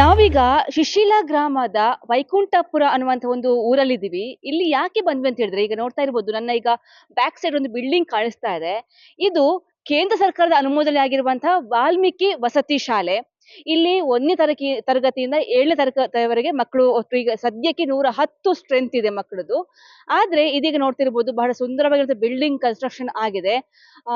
ನಾವೀಗ ಶಿಶಿಲ ಗ್ರಾಮದ ವೈಕುಂಠಪುರ ಅನ್ನುವಂತ ಒಂದು ಊರಲ್ಲಿದ್ದೀವಿ. ಇಲ್ಲಿ ಯಾಕೆ ಬಂದ್ವಿ ಅಂತ ಹೇಳಿದ್ರೆ, ಈಗ ನೋಡ್ತಾ ಇರ್ಬೋದು, ನನ್ನ ಈಗ ಬ್ಯಾಕ್ ಸೈಡ್ ಒಂದು ಬಿಲ್ಡಿಂಗ್ ಕಾಣಿಸ್ತಾ ಇದೆ. ಇದು ಕೇಂದ್ರ ಸರ್ಕಾರದ ಅನುಮೋದನೆ ಆಗಿರುವಂತಹ ವಾಲ್ಮೀಕಿ ವಸತಿ ಶಾಲೆ. ಇಲ್ಲಿ ಒಂದನೇ ತರಗತಿ ತರಗತಿಯಿಂದ ಏಳನೇ ತರಗತಿವರೆಗೆ ಮಕ್ಕಳು ಒಟ್ಟು ಈಗ ಸದ್ಯಕ್ಕೆ ನೂರ ಹತ್ತು ಸ್ಟ್ರೆಂತ್ ಇದೆ ಮಕ್ಕಳದು. ಆದ್ರೆ ಇದೀಗ ನೋಡ್ತಿರ್ಬೋದು ಬಹಳ ಸುಂದರವಾಗಿರುವಂಥ ಬಿಲ್ಡಿಂಗ್ ಕನ್ಸ್ಟ್ರಕ್ಷನ್ ಆಗಿದೆ. ಆ,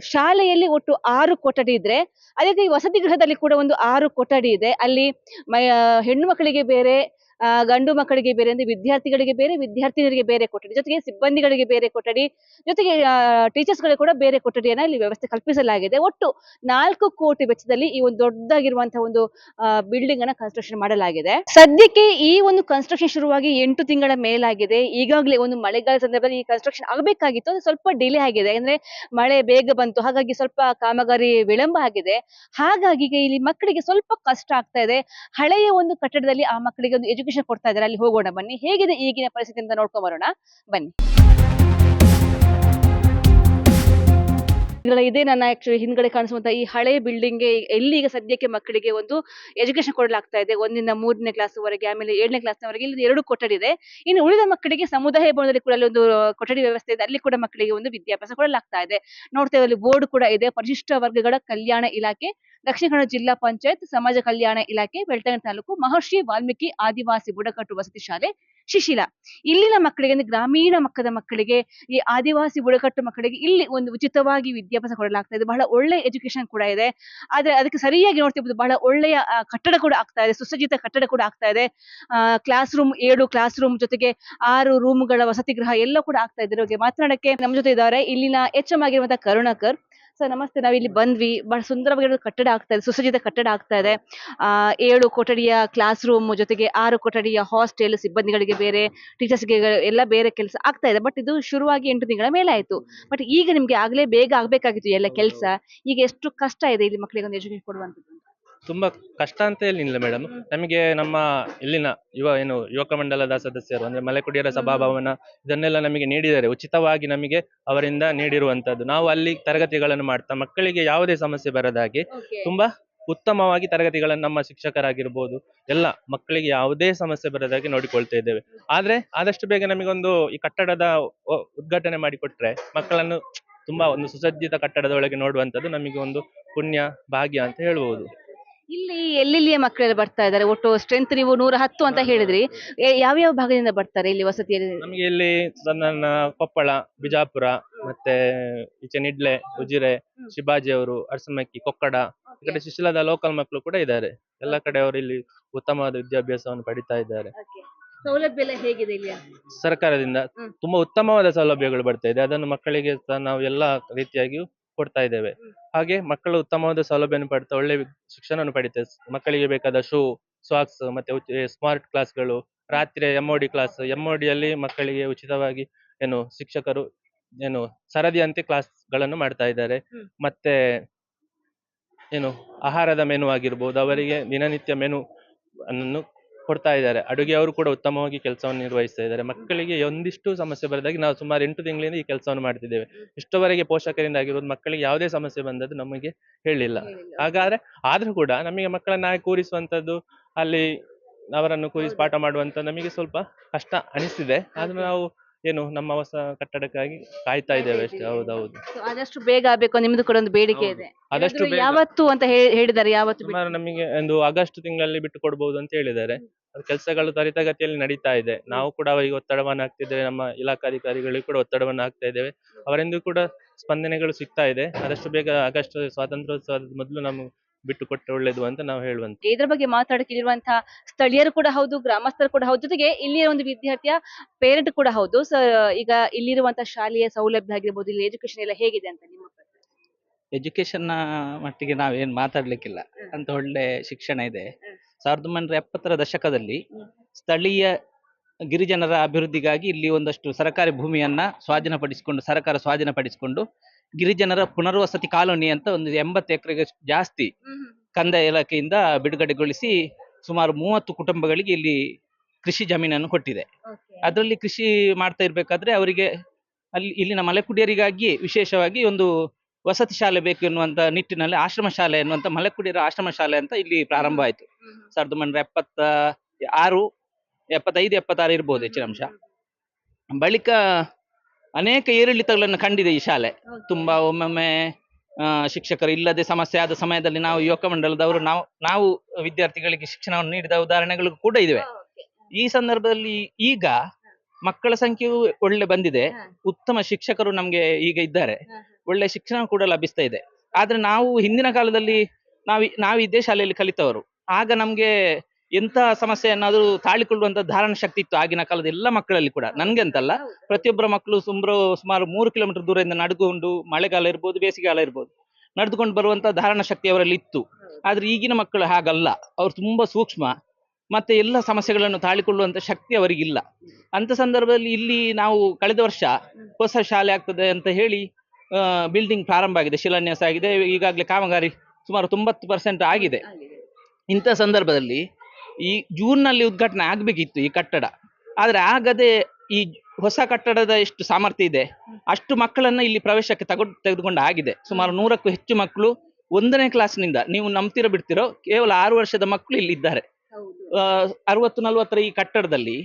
ಶಾಲೆಯಲ್ಲಿ ಒಟ್ಟು ಆರು ಕೊಠಡಿ ಇದ್ರೆ, ಅದೇ ರೀತಿ ವಸತಿ ಗೃಹದಲ್ಲಿ ಕೂಡ ಒಂದು ಆರು ಕೊಠಡಿ ಇದೆ. ಅಲ್ಲಿ ಮೈ ಹೆಣ್ಣು ಮಕ್ಕಳಿಗೆ ಬೇರೆ ಆ, ಗಂಡು ಮಕ್ಕಳಿಗೆ ಬೇರೆ ಅಂದ್ರೆ ವಿದ್ಯಾರ್ಥಿಗಳಿಗೆ ಬೇರೆ ವಿದ್ಯಾರ್ಥಿನಿಯರಿಗೆ ಬೇರೆ ಕೊಠಡಿ ಜೊತೆಗೆ ಸಿಬ್ಬಂದಿಗಳಿಗೆ ಬೇರೆ ಕೊಠಡಿ ಜೊತೆಗೆ ಟೀಚರ್ಸ್ ಗಳಿಗೆ ಕೂಡ ಬೇರೆ ಕೊಠಡಿಯನ್ನ ಇಲ್ಲಿ ವ್ಯವಸ್ಥೆ ಕಲ್ಪಿಸಲಾಗಿದೆ. ಒಟ್ಟು ನಾಲ್ಕು ಕೋಟಿ ವೆಚ್ಚದಲ್ಲಿ ಈ ಒಂದು ದೊಡ್ಡದಾಗಿರುವಂತಹ ಒಂದು ಬಿಲ್ಡಿಂಗ್ ಅನ್ನ ಕನ್ಸ್ಟ್ರಕ್ಷನ್ ಮಾಡಲಾಗಿದೆ. ಸದ್ಯಕ್ಕೆ ಈ ಒಂದು ಕನ್ಸ್ಟ್ರಕ್ಷನ್ ಶುರುವಾಗಿ ಎಂಟು ತಿಂಗಳ ಮೇಲಾಗಿದೆ. ಈಗಾಗಲೇ ಒಂದು ಮಳೆಗಾಲ ಸಂದರ್ಭದಲ್ಲಿ ಈ ಕನ್ಸ್ಟ್ರಕ್ಷನ್ ಆಗಬೇಕಾಗಿತ್ತು. ಅದು ಸ್ವಲ್ಪ ಡಿಲೇ ಆಗಿದೆ. ಅಂದ್ರೆ ಮಳೆ ಬೇಗ ಬಂತು. ಹಾಗಾಗಿ ಸ್ವಲ್ಪ ಕಾಮಗಾರಿ ವಿಳಂಬ ಆಗಿದೆ. ಹಾಗಾಗಿ ಇಲ್ಲಿ ಮಕ್ಕಳಿಗೆ ಸ್ವಲ್ಪ ಕಷ್ಟ ಆಗ್ತಾ ಇದೆ. ಹಳೆಯ ಒಂದು ಕಟ್ಟಡದಲ್ಲಿ ಆ ಮಕ್ಕಳಿಗೆ ಒಂದು ಎಜುಕೇಶನ್ ಕೊಡ್ತಾ ಇದ್ದಾರೆ ಅಲ್ಲಿ ಹೋಗೋಣ ಬನ್ನಿ. ಹೇಗಿದೆ ಈಗಿನ ಪರಿಸ್ಥಿತಿ ಅಂತ ನೋಡ್ಕೊಂಡ್ ಬರೋಣ? ಬನ್ನಿ. ಇದರಲ್ಲಿ ಇದೇ ನನ್ನ ಆಕ್ಚುಲಿ ಹಿಂದ್ಗಡೆ ಕಾಣಿಸುವಂತ ಈ ಹಳೆ ಬಿಲ್ಡಿಂಗ್ಗೆ ಎಲ್ಲಿ ಈಗ ಸದ್ಯಕ್ಕೆ ಮಕ್ಕಳಿಗೆ ಒಂದು ಎಜುಕೇಶನ್ ಕೊಡಲಾಗ್ತಾ ಇದೆ? ಒಂದಿಂದ ಮೂರನೇ ಕ್ಲಾಸ್ ವರೆಗೆ, ಆಮೇಲೆ ಏಳನೇ ಕ್ಲಾಸ್ನವರೆಗೆ ಇಲ್ಲಿ ಎರಡು ಕೊಠಡಿ ಇದೆ. ಇನ್ನು ಉಳಿದ ಮಕ್ಕಳಿಗೆ ಸಮುದಾಯ ಭವನದಲ್ಲಿ ಕೂಡ ಅಲ್ಲಿ ಒಂದು ಕೊಠಡಿ ವ್ಯವಸ್ಥೆ ಇದೆ. ಅಲ್ಲಿ ಕೂಡ ಮಕ್ಕಳಿಗೆ ಒಂದು ವಿದ್ಯಾಭ್ಯಾಸ ಕೊಡಲಾಗ್ತಾ ಇದೆ. ನೋಡ್ತೇವೆ ಅಲ್ಲಿ ಬೋರ್ಡ್ ಕೂಡ ಇದೆ. ಪರಿಶಿಷ್ಟ ವರ್ಗಗಳ ಕಲ್ಯಾಣ ಇಲಾಖೆ ದಕ್ಷಿಣ ಕನ್ನಡ ಜಿಲ್ಲಾ ಪಂಚಾಯತ್, ಸಮಾಜ ಕಲ್ಯಾಣ ಇಲಾಖೆ, ಬೆಳ್ತಂಗಡಿ ತಾಲೂಕು, ಮಹರ್ಷಿ ವಾಲ್ಮೀಕಿ ಆದಿವಾಸಿ ಬುಡಕಟ್ಟು ವಸತಿ ಶಾಲೆ, ಶಿಶಿಲ. ಇಲ್ಲಿನ ಮಕ್ಕಳಿಗೆ ಅಂದ್ರೆ ಗ್ರಾಮೀಣ ಮಕ್ಕದ ಮಕ್ಕಳಿಗೆ, ಈ ಆದಿವಾಸಿ ಬುಡಕಟ್ಟು ಮಕ್ಕಳಿಗೆ ಇಲ್ಲಿ ಒಂದು ಉಚಿತವಾಗಿ ವಿದ್ಯಾಭ್ಯಾಸ ಕೊಡಲಾಗ್ತಾ ಇದೆ. ಬಹಳ ಒಳ್ಳೆ ಎಜುಕೇಶನ್ ಕೂಡ ಇದೆ. ಆದ್ರೆ ಅದಕ್ಕೆ ಸರಿಯಾಗಿ ನೋಡ್ತಿರ್ಬೋದು ಬಹಳ ಒಳ್ಳೆಯ ಕಟ್ಟಡ ಕೂಡ ಆಗ್ತಾ ಇದೆ. ಸುಸಜ್ಜಿತ ಕಟ್ಟಡ ಕೂಡ ಆಗ್ತಾ ಇದೆ. ಕ್ಲಾಸ್ ರೂಮ್ ಏಳು ಕ್ಲಾಸ್ ರೂಮ್ ಜೊತೆಗೆ ಆರು ರೂಮ್ಗಳ ವಸತಿ ಗೃಹ ಎಲ್ಲ ಕೂಡ ಆಗ್ತಾ ಇದೆ. ಮಾತನಾಡಕ್ಕೆ ನಮ್ಮ ಜೊತೆ ಇದ್ದಾರೆ. ಇಲ್ಲಿನ ಎಚ್ ಎಂ ಆಗಿರುವಂತಹ ಕರುಣಾಕರ್. ಸರ್, ನಮಸ್ತೆ. ನಾವಿಲ್ಲಿ ಬಂದ್ವಿ. ಬಹಳ ಸುಂದರವಾಗಿರೋ ಕಟ್ಟಡ ಆಗ್ತಾ ಇದೆ. ಸುಸಜ್ಜಿತ ಕಟ್ಟಡ ಆಗ್ತಾ ಇದೆ. ಆ, ಏಳು ಕೊಠಡಿಯ ಕ್ಲಾಸ್ ರೂಮ್ ಜೊತೆಗೆ ಆರು ಕೊಠಡಿಯ ಹಾಸ್ಟೆಲ್ ಸಿಬ್ಬಂದಿಗಳಿಗೆ ಬೇರೆ ಟೀಚರ್ಸ್ಗೆ ಎಲ್ಲ ಬೇರೆ ಕೆಲಸ ಆಗ್ತಾ ಇದೆ. ಬಟ್ ಇದು ಶುರುವಾಗಿ ಎಂಟು ತಿಂಗಳ ಮೇಲೆ ಆಯ್ತು ಬಟ್ ಈಗ ನಿಮ್ಗೆ ಆಗ್ಲೇ ಬೇಗ ಆಗ್ಬೇಕಾಗಿತ್ತು ಎಲ್ಲ ಕೆಲಸ. ಈಗ ಎಷ್ಟು ಕಷ್ಟ ಇದೆ ಇಲ್ಲಿ ಮಕ್ಕಳಿಗೆ ಒಂದು ಎಜುಕೇಶನ್ ಕೊಡುವಂಥದ್ದು ತುಂಬಾ ಕಷ್ಟ ಅಂತ ಏನಿಲ್ಲ ಮೇಡಮ್ ನಮಗೆ ನಮ್ಮ ಇಲ್ಲಿನ ಯುವ ಏನು ಯುವಕ ಮಂಡಲದ ಸದಸ್ಯರು ಅಂದ್ರೆ ಮಲೆಕುಡಿಯರ ಸಭಾಭವನ ಇದನ್ನೆಲ್ಲ ನಮಗೆ ನೀಡಿದ್ದಾರೆ. ಉಚಿತವಾಗಿ ನಮಗೆ ಅವರಿಂದ ನೀಡಿರುವಂತದ್ದು. ನಾವು ಅಲ್ಲಿ ತರಗತಿಗಳನ್ನು ಮಾಡ್ತಾ ಮಕ್ಕಳಿಗೆ ಯಾವುದೇ ಸಮಸ್ಯೆ ಬರದ ಹಾಗೆ ತುಂಬಾ ಉತ್ತಮವಾಗಿ ತರಗತಿಗಳನ್ನು ನಮ್ಮ ಶಿಕ್ಷಕರಾಗಿರ್ಬೋದು. ಎಲ್ಲ ಮಕ್ಕಳಿಗೆ ಯಾವುದೇ ಸಮಸ್ಯೆ ಬರದಾಗೆ ನೋಡಿಕೊಳ್ತಾ ಇದ್ದೇವೆ. ಆದ್ರೆ ಆದಷ್ಟು ಬೇಗ ನಮಗೊಂದು ಈ ಕಟ್ಟಡದ ಉದ್ಘಾಟನೆ ಮಾಡಿಕೊಟ್ರೆ ಮಕ್ಕಳನ್ನು ತುಂಬಾ ಒಂದು ಸುಸಜ್ಜಿತ ಕಟ್ಟಡದ ಒಳಗೆ ನೋಡುವಂತದ್ದು ನಮಗೆ ಒಂದು ಪುಣ್ಯ ಭಾಗ್ಯ ಅಂತ ಹೇಳ್ಬೋದು. ಇಲ್ಲಿ ಎಲ್ಲೆಲ್ಲಿಯ ಮಕ್ಕಳೆಲ್ಲ ಬರ್ತಾ ಇದ್ದಾರೆ? ಒಟ್ಟು ಸ್ಟ್ರೆಂತ್ ನೀವು ನೂರ ಹತ್ತು ಅಂತ ಹೇಳಿದ್ರಿ. ಯಾವ ಯಾವ ಭಾಗದಿಂದ ಬರ್ತಾರೆ ಇಲ್ಲಿ ವಸತಿಯಲ್ಲಿ? ನಮಗೆ ಇಲ್ಲಿ ನನ್ನ ಕೊಪ್ಪಳ ಬಿಜಾಪುರ ಮತ್ತೆ ಈಚೆ ನಿಡ್ಲೆ ಉಜಿರೆ ಶಿಬಾಜಿ ಅವರು ಅರಸಮಕ್ಕಿ ಕೊಕ್ಕಡ ಈ ಕಡೆ ಶಿಶಿಲದ ಲೋಕಲ್ ಮಕ್ಕಳು ಕೂಡ ಇದ್ದಾರೆ. ಎಲ್ಲ ಕಡೆ ಅವರು ಇಲ್ಲಿ ಉತ್ತಮವಾದ ವಿದ್ಯಾಭ್ಯಾಸವನ್ನು ಪಡಿತಾ ಇದ್ದಾರೆ. ಸೌಲಭ್ಯ ಎಲ್ಲ ಹೇಗಿದೆ ಇಲ್ಲಿ ಸರ್ಕಾರದಿಂದ ಹ್ಮ್. ತುಂಬಾ ಉತ್ತಮವಾದ ಸೌಲಭ್ಯಗಳು ಬರ್ತಾ ಇದೆ. ಅದನ್ನು ಮಕ್ಕಳಿಗೆ ಸಹ ನಾವು ಎಲ್ಲಾ ರೀತಿಯಾಗಿಯೂ ಕೊಡ್ತಾ ಇದ್ದೇವೆ. ಹಾಗೆ ಮಕ್ಕಳು ಉತ್ತಮವಾದ ಸೌಲಭ್ಯವನ್ನು ಪಡ್ತಾ ಒಳ್ಳೆ ಶಿಕ್ಷಣವನ್ನು ಪಡಿತಾರೆ ಮಕ್ಕಳಿಗೆ ಬೇಕಾದ ಶೂ ಸಾಕ್ಸ್ ಮತ್ತೆ ಸ್ಮಾರ್ಟ್ ಕ್ಲಾಸ್ಗಳು ರಾತ್ರಿ ಎಂ ಡಿ ಕ್ಲಾಸ್ ಎಂ ಯಲ್ಲಿ ಮಕ್ಕಳಿಗೆ ಉಚಿತವಾಗಿ ಏನು ಶಿಕ್ಷಕರು ಏನು ಸರದಿಯಂತೆ ಕ್ಲಾಸ್ಗಳನ್ನು ಮಾಡ್ತಾ ಇದ್ದಾರೆ. ಮತ್ತೆ ಏನು ಆಹಾರದ ಮೆನು ಆಗಿರ್ಬೋದು, ಅವರಿಗೆ ದಿನನಿತ್ಯ ಮೆನು ಅನ್ನು ಕೊಡ್ತಾ ಇದ್ದಾರೆ. ಅಡುಗೆ ಅವರು ಕೂಡ ಉತ್ತಮವಾಗಿ ಕೆಲಸವನ್ನು ನಿರ್ವಹಿಸ್ತಾ ಇದ್ದಾರೆ. ಮಕ್ಕಳಿಗೆ ಒಂದಿಷ್ಟು ಸಮಸ್ಯೆ ಬರದಾಗಿ ನಾವು ಸುಮಾರು ಎಂಟು ತಿಂಗಳಿಂದ ಈ ಕೆಲಸವನ್ನು ಮಾಡ್ತಿದ್ದೇವೆ. ಇಷ್ಟವರೆಗೆ ಪೋಷಕರಿಂದ ಆಗಿರೋದು ಮಕ್ಕಳಿಗೆ ಯಾವುದೇ ಸಮಸ್ಯೆ ಬಂದದ್ದು ನಮಗೆ ಹೇಳಿಲ್ಲ. ಹಾಗಾದ್ರೆ ಆದ್ರೂ ಕೂಡ ನಮಗೆ ಮಕ್ಕಳನ್ನ ಕೂರಿಸುವಂಥದ್ದು ಕೂರಿಸುವಂತದ್ದು ಅಲ್ಲಿ ಅವರನ್ನು ಕೂರಿಸಿ ಪಾಠ ಮಾಡುವಂತ ನಮಗೆ ಸ್ವಲ್ಪ ಕಷ್ಟ ಅನಿಸ್ತಿದೆ. ಆದ್ರೂ ನಾವು ಏನು ನಮ್ಮ ಹೊಸ ಕಟ್ಟಡಕ್ಕಾಗಿ ಕಾಯ್ತಾ ಇದ್ದೇವೆ ಅಷ್ಟೇ. ಹೌದೌದು. So, ಆದಷ್ಟು ಬೇಗ ಆಗ್ಬೇಕು ನಿಮ್ದು ಕೂಡ ಒಂದು ಬೇಡಿಕೆ ಹೌದು. ಇದೆ. ಆದಷ್ಟು ಬೇಗ. ಯಾವತ್ತು ಅಂತ ಹೇ- ಹೇಳಿದ್ದಾರೆ ಯಾವತ್ತು? ಸುಮಾರು ನಮಗೆ ಒಂದು ಆಗಸ್ಟ್ ತಿಂಗಳಲ್ಲಿ ಬಿಟ್ಟು ಕೊಡಬಹುದು ಅಂತ ಹೇಳಿದ್ದಾರೆ. ಅದು ಕೆಲಸಗಳು ತ್ವರಿತಗತಿಯಲ್ಲಿ ನಡೀತಾ ಇದೆ. ನಾವು ಕೂಡ ಅವರಿಗೆ ಒತ್ತಡವನ್ನು ಹಾಕ್ತಿದ್ದೇವೆ. ನಮ್ಮ ಇಲಾಖಾಧಿಕಾರಿಗಳಿಗೆ ಕೂಡ ಒತ್ತಡವನ್ನು ಹಾಕ್ತಾ ಇದ್ದೇವೆ. ಅವರಿಂದ ಕೂಡ ಸ್ಪಂದನೆಗಳು ಸಿಗ್ತಾ ಇದೆ. ಆದಷ್ಟು ಬೇಗ ಆಗಸ್ಟ್ ಸ್ವಾತಂತ್ರ್ಯೋತ್ಸವದ ಮೊದಲು ನಮಗೆ ಬಿಟ್ಟು ಕೊಟ್ಟರೆ ಒಳ್ಳೇದು ಅಂತ ನಾವು ಹೇಳುವಂತ ಇದ್ರ ಬಗ್ಗೆ ಮಾತಾಡಕ್ಕೆ ಇರುವಂತಹ ಸ್ಥಳೀಯರು ಕೂಡ ಹೌದು ಗ್ರಾಮಸ್ಥರು ಕೂಡ ಹೌದು ಜೊತೆಗೆ ಇಲ್ಲಿಯ ಒಂದು ವಿದ್ಯಾರ್ಥಿಯ ಪೇರೆಂಟ್ ಕೂಡ ಹೌದು ಸರ್ ಈಗ ಇಲ್ಲಿರುವಂತಹ ಶಾಲೆಯ ಸೌಲಭ್ಯ ಆಗಿರ್ಬೋದು ಇಲ್ಲಿ ಎಜುಕೇಶನ್ ಎಲ್ಲ ಹೇಗಿದೆ ಅಂತ ನಿಮ್ಮ? ಎಜುಕೇಶನ್ ಮಟ್ಟಿಗೆ ನಾವೇನು ಮಾತಾಡ್ಲಿಕ್ಕಿಲ್ಲ. ಅಂತ ಒಳ್ಳೆ ಶಿಕ್ಷಣ ಇದೆ. ಸಾವಿರದ ಒಂಬೈನೂರ ಎಪ್ಪತ್ತರ ದಶಕದಲ್ಲಿ ಸ್ಥಳೀಯ ಗಿರಿಜನರ ಅಭಿವೃದ್ಧಿಗಾಗಿ ಇಲ್ಲಿ ಒಂದಷ್ಟು ಸರ್ಕಾರಿ ಭೂಮಿಯನ್ನ ಸ್ವಾಧೀನಪಡಿಸಿಕೊಂಡು ಸರ್ಕಾರ ಸ್ವಾಧೀನಪಡಿಸಿಕೊಂಡು ಗಿರಿಜನರ ಪುನರ್ವಸತಿ ಕಾಲೋನಿ ಅಂತ ಒಂದು ಎಂಬತ್ತು ಎಕರೆಗೆ ಜಾಸ್ತಿ ಕಂದಾಯ ಇಲಾಖೆಯಿಂದ ಬಿಡುಗಡೆಗೊಳಿಸಿ ಸುಮಾರು ಮೂವತ್ತು ಕುಟುಂಬಗಳಿಗೆ ಇಲ್ಲಿ ಕೃಷಿ ಜಮೀನನ್ನು ಕೊಟ್ಟಿದೆ. ಅದರಲ್ಲಿ ಕೃಷಿ ಮಾಡ್ತಾ ಇರ್ಬೇಕಾದ್ರೆ ಅವರಿಗೆ ಅಲ್ಲಿ ಇಲ್ಲಿನ ಮಲೆಕುಡಿಯರಿಗಾಗಿ ವಿಶೇಷವಾಗಿ ಒಂದು ವಸತಿ ಶಾಲೆ ಬೇಕು ಎನ್ನುವಂತ ನಿಟ್ಟಿನಲ್ಲಿ ಆಶ್ರಮ ಶಾಲೆ ಎನ್ನುವಂತ ಮಲೆಕುಡಿಯರ ಆಶ್ರಮ ಶಾಲೆ ಅಂತ ಇಲ್ಲಿ ಪ್ರಾರಂಭ ಆಯ್ತು. ಸಾವಿರದ ಒಂಬೈನೂರ ಎಪ್ಪತ್ತ ಆರು ಎಪ್ಪತ್ತೈದು ಎಪ್ಪತ್ತಾರು ಇರ್ಬೋದು ಹೆಚ್ಚಿನ ಅಂಶ. ಬಳಿಕ ಅನೇಕ ಏರಿಳಿತಗಳನ್ನು ಕಂಡಿದೆ ಈ ಶಾಲೆ. ತುಂಬಾ ಒಮ್ಮೊಮ್ಮೆ ಆ, ಶಿಕ್ಷಕರು ಇಲ್ಲದೆ ಸಮಸ್ಯೆ ಆದ ಸಮಯದಲ್ಲಿ ನಾವು ಯುವಕ ಮಂಡಲದವರು ನಾವು ನಾವು ವಿದ್ಯಾರ್ಥಿಗಳಿಗೆ ಶಿಕ್ಷಣವನ್ನು ನೀಡಿದ ಉದಾಹರಣೆಗಳು ಕೂಡ ಇವೆ. ಈ ಸಂದರ್ಭದಲ್ಲಿ ಈಗ ಮಕ್ಕಳ ಸಂಖ್ಯೆಯು ಒಳ್ಳೆ ಬಂದಿದೆ. ಉತ್ತಮ ಶಿಕ್ಷಕರು ನಮ್ಗೆ ಈಗ ಇದ್ದಾರೆ. ಒಳ್ಳೆ ಶಿಕ್ಷಣ ಕೂಡ ಲಭಿಸ್ತಾ ಇದೆ. ಆದ್ರೆ ನಾವು ಹಿಂದಿನ ಕಾಲದಲ್ಲಿ ನಾವು ನಾವು ಇದೇ ಶಾಲೆಯಲ್ಲಿ ಕಲಿತವರು. ಆಗ ನಮ್ಗೆ ಎಂತ ಸಮಸ್ಯೆಯನ್ನಾದ್ರೂ ತಾಳಿಕೊಳ್ಳುವಂತ ಧಾರಣ ಶಕ್ತಿ ಇತ್ತು ಆಗಿನ ಕಾಲದ ಎಲ್ಲ ಮಕ್ಕಳಲ್ಲಿ ಕೂಡ. ನನ್ಗೆ ಅಂತಲ್ಲ ಪ್ರತಿಯೊಬ್ಬರ ಮಕ್ಕಳು ಸುಮಾರು ಸುಮಾರು ಮೂರು ಕಿಲೋಮೀಟರ್ ದೂರದಿಂದ ನಡೆದುಕೊಂಡು ಮಳೆಗಾಲ ಇರ್ಬೋದು, ಬೇಸಿಗೆಗಾಲ ಇರ್ಬೋದು ನಡೆದುಕೊಂಡು ಬರುವಂತ ಧಾರಣ ಶಕ್ತಿ ಅವರಲ್ಲಿ ಇತ್ತು. ಆದ್ರೆ ಈಗಿನ ಮಕ್ಕಳು ಹಾಗಲ್ಲ. ಅವ್ರು ತುಂಬಾ ಸೂಕ್ಷ್ಮ. ಮತ್ತೆ ಎಲ್ಲ ಸಮಸ್ಯೆಗಳನ್ನು ತಾಳಿಕೊಳ್ಳುವಂತ ಶಕ್ತಿ ಅವರಿಗಿಲ್ಲ. ಅಂತ ಸಂದರ್ಭದಲ್ಲಿ ಇಲ್ಲಿ ನಾವು ಕಳೆದ ವರ್ಷ ಹೊಸ ಶಾಲೆ ಆಗ್ತದೆ ಅಂತ ಹೇಳಿ ಬಿಲ್ಡಿಂಗ್ ಪ್ರಾರಂಭ ಆಗಿದೆ, ಶಿಲಾನ್ಯಾಸ ಆಗಿದೆ. ಈಗಾಗಲೇ ಕಾಮಗಾರಿ ಸುಮಾರು ತೊಂಬತ್ತು ಪರ್ಸೆಂಟ್ ಆಗಿದೆ. ಇಂಥ ಸಂದರ್ಭದಲ್ಲಿ ಈ ಜೂನ್ನಲ್ಲಿ ಉದ್ಘಾಟನೆ ಆಗ್ಬೇಕಿತ್ತು ಈ ಕಟ್ಟಡ. ಆದ್ರೆ ಆಗದೆ ಈ ಹೊಸ ಕಟ್ಟಡದ ಎಷ್ಟು ಸಾಮರ್ಥ್ಯ ಇದೆ ಅಷ್ಟು ಮಕ್ಕಳನ್ನ ಇಲ್ಲಿ ಪ್ರವೇಶಕ್ಕೆ ತಗೊಂಡು ತೆಗೆದುಕೊಂಡು ಆಗಿದೆ. ಸುಮಾರು ನೂರಕ್ಕೂ ಹೆಚ್ಚು ಮಕ್ಕಳು ಒಂದನೇ ಕ್ಲಾಸ್ನಿಂದ ನೀವು ನಂಬ್ತಿರೋ ಬಿಡ್ತಿರೋ ಕೇವಲ ಆರು ವರ್ಷದ ಮಕ್ಕಳು ಇಲ್ಲಿ ಇದ್ದಾರೆ. ಆ, ಅರವತ್ತು ನಲವತ್ತರ ಈ ಕಟ್ಟಡದಲ್ಲಿ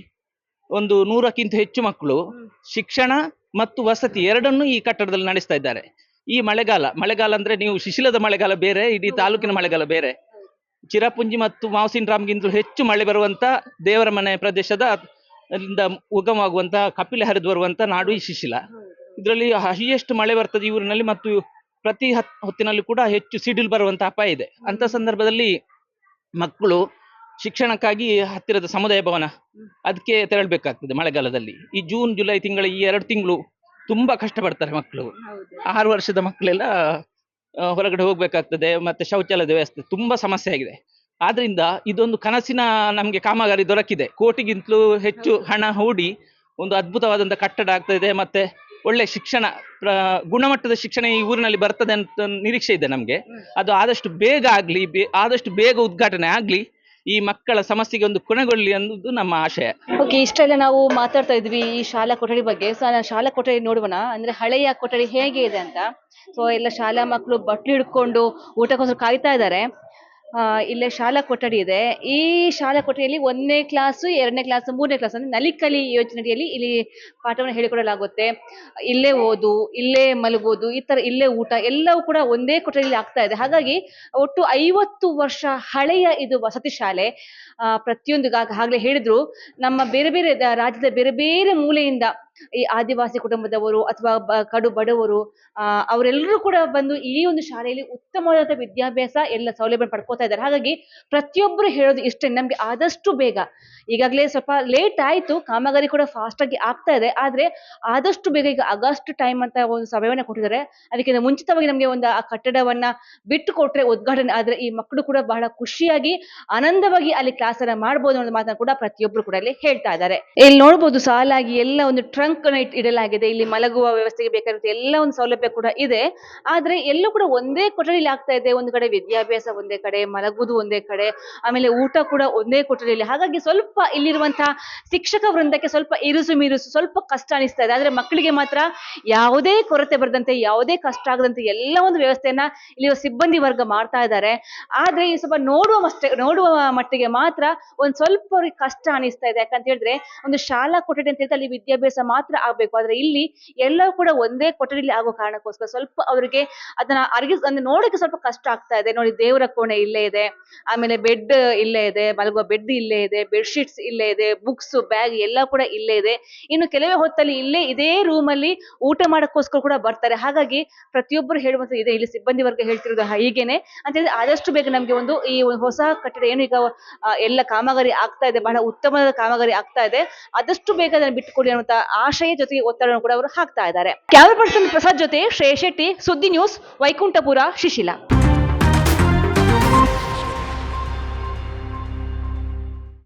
ಒಂದು ನೂರಕ್ಕಿಂತ ಹೆಚ್ಚು ಮಕ್ಕಳು ಶಿಕ್ಷಣ ಮತ್ತು ವಸತಿ ಎರಡನ್ನೂ ಈ ಕಟ್ಟಡದಲ್ಲಿ ನಡೆಸ್ತಾ ಇದ್ದಾರೆ. ಈ ಮಳೆಗಾಲ ಮಳೆಗಾಲ ಅಂದ್ರೆ ನೀವು ಶಿಶಿಲದ ಮಳೆಗಾಲ ಬೇರೆ ಇಡೀ ತಾಲೂಕಿನ ಮಳೆಗಾಲ ಬೇರೆ. ಚಿರಪುಂಜಿ ಮತ್ತು ಮಾವಸಿನ್ ರಾಮ್ಗಿಂತಲೂ ಹೆಚ್ಚು ಮಳೆ ಬರುವಂತ ದೇವರ ಮನೆ ಪ್ರದೇಶದ ಅಲ್ಲಿಂದ ಉಗಮವಾಗುವಂತಹ ಕಪಿಲೆ ಹರಿದು ಬರುವಂತ ನಾಡು ಈ ಶಿಶಿಲ. ಇದರಲ್ಲಿ ಹೈಯೆಸ್ಟ್ ಮಳೆ ಬರ್ತದೆ ಈ ಊರಿನಲ್ಲಿ ಮತ್ತು ಪ್ರತಿ ಹತ್ ಹೊತ್ತಿನಲ್ಲಿ ಕೂಡ ಹೆಚ್ಚು ಸಿಡಿಲು ಬರುವಂತ ಅಪಾಯ ಇದೆ. ಅಂತ ಸಂದರ್ಭದಲ್ಲಿ ಮಕ್ಕಳು ಶಿಕ್ಷಣಕ್ಕಾಗಿ ಹತ್ತಿರದ ಸಮುದಾಯ ಭವನ ಅದಕ್ಕೆ ತೆರಳಬೇಕಾಗ್ತದೆ ಮಳೆಗಾಲದಲ್ಲಿ. ಈ ಜೂನ್ ಜುಲೈ ತಿಂಗಳ ಈ ಎರಡು ತಿಂಗಳು ತುಂಬಾ ಕಷ್ಟಪಡ್ತಾರೆ ಮಕ್ಕಳು. ಆರು ವರ್ಷದ ಮಕ್ಕಳೆಲ್ಲ ಹೊರಗಡೆ ಹೋಗ್ಬೇಕಾಗ್ತದೆ ಮತ್ತೆ ಶೌಚಾಲಯದ ವ್ಯವಸ್ಥೆ ತುಂಬಾ ಸಮಸ್ಯೆ ಆಗಿದೆ. ಆದ್ರಿಂದ ಇದೊಂದು ಕನಸಿನ ನಮಗೆ ಕಾಮಗಾರಿ ದೊರಕಿದೆ. ಕೋಟಿಗಿಂತಲೂ ಹೆಚ್ಚು ಹಣ ಹೂಡಿ ಒಂದು ಅದ್ಭುತವಾದಂತ ಕಟ್ಟಡ ಆಗ್ತಾ ಇದೆ ಮತ್ತೆ ಒಳ್ಳೆ ಶಿಕ್ಷಣ ಪ್ರ- ಗುಣಮಟ್ಟದ ಶಿಕ್ಷಣ ಈ ಊರಿನಲ್ಲಿ ಬರ್ತದೆ ಅಂತ ನಿರೀಕ್ಷೆ ಇದೆ ನಮಗೆ. ಅದು ಆದಷ್ಟು ಬೇಗ ಆಗಲಿ ಬೇ- ಆದಷ್ಟು ಬೇಗ ಉದ್ಘಾಟನೆ ಆಗ್ಲಿ ಈ ಮಕ್ಕಳ ಸಮಸ್ಯೆಗೆ ಒಂದು ಕೊನೆಗೊಳ್ಳಿ ಅನ್ನೋದು ನಮ್ಮ ಆಶಯ. ಓಕೆ ಇಷ್ಟೆಲ್ಲ ನಾವು ಮಾತಾಡ್ತಾ ಇದ್ವಿ ಈ ಶಾಲಾ ಕೊಠಡಿ ಬಗ್ಗೆ. ಸೊ ಶಾಲಾ ಕೊಠಡಿ ನೋಡುವಣ. ಅಂದ್ರೆ ಹಳೆಯ ಕೊಠಡಿ ಹೇಗೆ ಇದೆ ಅಂತ. ಸೊ ಎಲ್ಲ ಶಾಲಾ ಮಕ್ಕಳು ಬಟ್ಲು ಹಿಡ್ಕೊಂಡು ಊಟಕ್ಕೋಸ್ಕರ ಕಾಯ್ತಾ ಇದ್ದಾರೆ. ಇಲ್ಲೇ ಶಾಲಾ ಕೊಠಡಿ ಇದೆ. ಈ ಶಾಲಾ ಕೊಠಡಿಯಲ್ಲಿ ಒಂದನೇ ಕ್ಲಾಸು ಎರಡನೇ ಕ್ಲಾಸ್ ಮೂರನೇ ಕ್ಲಾಸ್ ಅಂದ್ರೆ ನಲಿಕಲಿ ಯೋಜನೆಯಲ್ಲಿ ಇಲ್ಲಿ ಪಾಠವನ್ನು ಹೇಳಿಕೊಡಲಾಗುತ್ತೆ. ಇಲ್ಲೇ ಓದು, ಇಲ್ಲೇ ಮಲಗೋದು ಈ ಥರ ಇಲ್ಲೇ ಊಟ ಎಲ್ಲವೂ ಕೂಡ ಒಂದೇ ಕೊಠಡಿಯಲ್ಲಿ ಆಗ್ತಾ ಇದೆ. ಹಾಗಾಗಿ ಒಟ್ಟು ಐವತ್ತು ವರ್ಷ ಹಳೆಯ ಇದು ವಸತಿ ಶಾಲೆ ಪ್ರತಿಯೊಂದು ಆಗ್ಲೇ ಹೇಳಿದ್ರು. ನಮ್ಮ ಬೇರೆ ಬೇರೆ ರಾಜ್ಯದ ಬೇರೆ ಬೇರೆ ಮೂಲೆಯಿಂದ ಈ ಆದಿವಾಸಿ ಕುಟುಂಬದವರು ಅಥವಾ ಕಡು ಬಡವರು ಅವರೆಲ್ಲರೂ ಕೂಡ ಬಂದು ಈ ಒಂದು ಶಾಲೆಯಲ್ಲಿ ಉತ್ತಮವಾದ ವಿದ್ಯಾಭ್ಯಾಸ ಎಲ್ಲ ಸೌಲಭ್ಯ ಪಡ್ಕೋತಾ ಇದ್ದಾರೆ. ಹಾಗಾಗಿ ಪ್ರತಿಯೊಬ್ಬರು ಹೇಳೋದು ಇಷ್ಟೇ, ನಮ್ಗೆ ಆದಷ್ಟು ಬೇಗ. ಈಗಾಗಲೇ ಸ್ವಲ್ಪ ಲೇಟ್ ಆಯ್ತು, ಕಾಮಗಾರಿ ಕೂಡ ಫಾಸ್ಟ್ ಆಗಿ ಆಗ್ತಾ ಇದೆ, ಆದ್ರೆ ಆದಷ್ಟು ಬೇಗ ಈಗ ಆಗಸ್ಟ್ ಟೈಮ್ ಅಂತ ಒಂದು ಸಮಯವನ್ನ ಕೊಟ್ಟಿದ್ದಾರೆ. ಅದಕ್ಕಿಂತ ಮುಂಚಿತವಾಗಿ ನಮಗೆ ಒಂದು ಆ ಕಟ್ಟಡವನ್ನ ಬಿಟ್ಟು ಕೊಟ್ರೆ ಉದ್ಘಾಟನೆ, ಆದ್ರೆ ಈ ಮಕ್ಕಳು ಕೂಡ ಬಹಳ ಖುಷಿಯಾಗಿ, ಆನಂದವಾಗಿ ಅಲ್ಲಿ ಕ್ಲಾಸ್ ಅನ್ನ ಮಾಡಬಹುದು ಅನ್ನೋ ಮಾತನ್ನ ಕೂಡ ಪ್ರತಿಯೊಬ್ರು ಕೂಡ ಅಲ್ಲಿ ಹೇಳ್ತಾ ಇದ್ದಾರೆ. ಇಲ್ಲಿ ನೋಡಬಹುದು ಸಾಲಾಗಿ ಎಲ್ಲ ಒಂದು ಟ್ರಂಕ್ ಇಟ್- ಇಡಲಾಗಿದೆ, ಇಲ್ಲಿ ಮಲಗುವ ವ್ಯವಸ್ಥೆಗೆ ಬೇಕಾದಂತ ಎಲ್ಲ ಒಂದು ಸೌಲಭ್ಯ ಕೂಡ ಇದೆ. ಆದ್ರೆ ಎಲ್ಲೂ ಕೂಡ ಒಂದೇ ಕೊಠಡಿಯಲ್ಲಿ ಆಗ್ತಾ ಇದೆ, ಒಂದು ಕಡೆ ವಿದ್ಯಾಭ್ಯಾಸ ಒಂದೇ ಕಡೆ, ಮಲಗುವುದು ಒಂದೇ ಕಡೆ, ಆಮೇಲೆ ಊಟ ಕೂಡ ಒಂದೇ ಕೊಠಡಿಯಲ್ಲಿ ಹಾಗಾಗಿ ಸ್ವಲ್ಪ ಇಲ್ಲಿರುವಂತಹ ಶಿಕ್ಷಕ ವೃಂದಕ್ಕೆ ಸ್ವಲ್ಪ ಇರುಸು ಮಿರುಸು, ಸ್ವಲ್ಪ ಕಷ್ಟ ಅನಿಸ್ತಾ ಇದೆ. ಆದ್ರೆ ಮಕ್ಕಳಿಗೆ ಮಾತ್ರ ಯಾವುದೇ ಕೊರತೆ ಬರದಂತೆ, ಯಾವುದೇ ಕಷ್ಟ ಆಗದಂತೆ ಎಲ್ಲ ಒಂದು ವ್ಯವಸ್ಥೆಯನ್ನ ಇಲ್ಲಿರುವ ಸಿಬ್ಬಂದಿ ವರ್ಗ ಮಾಡ್ತಾ ಇದ್ದಾರೆ. ಆದ್ರೆ ಈ ಸ್ವಲ್ಪ ನೋಡುವ ನೋಡುವ ಮಟ್ಟಿಗೆ ಮಾತ್ರ ಒಂದ್ ಸ್ವಲ್ಪ ಕಷ್ಟ ಅನಿಸ್ತಾ ಇದೆ. ಯಾಕಂತ ಹೇಳಿದ್ರೆ ಒಂದು ಶಾಲಾ ಕೊಠಡಿ ಅಂತ ಹೇಳಿದ್ರೆ ಅಲ್ಲಿ ವಿದ್ಯಾಭ್ಯಾಸ ಮಾತ್ರ ಆಗ್ಬೇಕು. ಆದ್ರೆ ಇಲ್ಲಿ ಎಲ್ಲವೂ ಕೂಡ ಒಂದೇ ಕೊಠಡಿಲಿ ಆಗೋ ಕಾರಣಕ್ಕೋಸ್ಕರ ಸ್ವಲ್ಪ ಅವರಿಗೆ ಅದನ್ನ ಅರ್ಗಿಸ್ ಅಂದ್ರೆ ನೋಡಕ್ಕೆ ಸ್ವಲ್ಪ ಕಷ್ಟ ಆಗ್ತಾ ಇದೆ. ನೋಡಿ, ದೇವರ ಕೋಣೆ ಇಲ್ಲೇ ಇದೆ. ಆಮೇಲೆ ಬೆಡ್ ಇಲ್ಲೇ ಇದೆ, ಮಲಗುವ ಬೆಡ್ ಇಲ್ಲೇ ಇದೆ ಬೆಡ್ ಶೀಟ್ಸ್ ಇಲ್ಲೇ ಇದೆ ಬುಕ್ಸ್ ಬ್ಯಾಗ್ ಎಲ್ಲ ಕೂಡ ಇಲ್ಲೇ ಇದೆ. ಇನ್ನು ಕೆಲವೇ ಹೊತ್ತಲ್ಲಿ ಇಲ್ಲೇ ಇದೇ ರೂಮ್ ಅಲ್ಲಿ ಊಟ ಮಾಡಕ್ಕೋಸ್ಕರ ಕೂಡ ಬರ್ತಾರೆ. ಹಾಗಾಗಿ ಪ್ರತಿಯೊಬ್ಬರು ಹೇಳುವಂತ ಇದೆ ಇಲ್ಲಿ ಸಿಬ್ಬಂದಿ ವರ್ಗ ಹೇಳ್ತಿರೋದು ಹೀಗೇನೆ. ಅಂತ ಹೇಳಿದ್ರೆ ಆದಷ್ಟು ಬೇಗ ನಮ್ಗೆ ಒಂದು ಈ ಹೊಸ ಕಟ್ಟಡ ಏನು ಈಗ ಎಲ್ಲ ಕಾಮಗಾರಿ ಆಗ್ತಾ ಇದೆ. ಬಹಳ ಉತ್ತಮವಾದ ಕಾಮಗಾರಿ ಆಗ್ತಾ ಇದೆ. ಆದಷ್ಟು ಬೇಗ ಅದನ್ನು ಬಿಟ್ಟುಕೊಡಿ ಅನ್ನುವಂತ ಆಶಯ ಜೊತೆಗೆ ಒತ್ತಡವನ್ನು ಕೂಡ ಅವರು ಹಾಕ್ತಾ ಇದ್ದಾರೆ. ಕ್ಯಾಮರಾ ಪರ್ಸನ್ ಪ್ರಸಾದ್ ಜೊತೆ ಶ್ರೇಯ ಶೆಟ್ಟಿ ಸುದ್ದಿ ನ್ಯೂಸ್, ವೈಕುಂಠಪುರ, ಶಿಶಿಲ.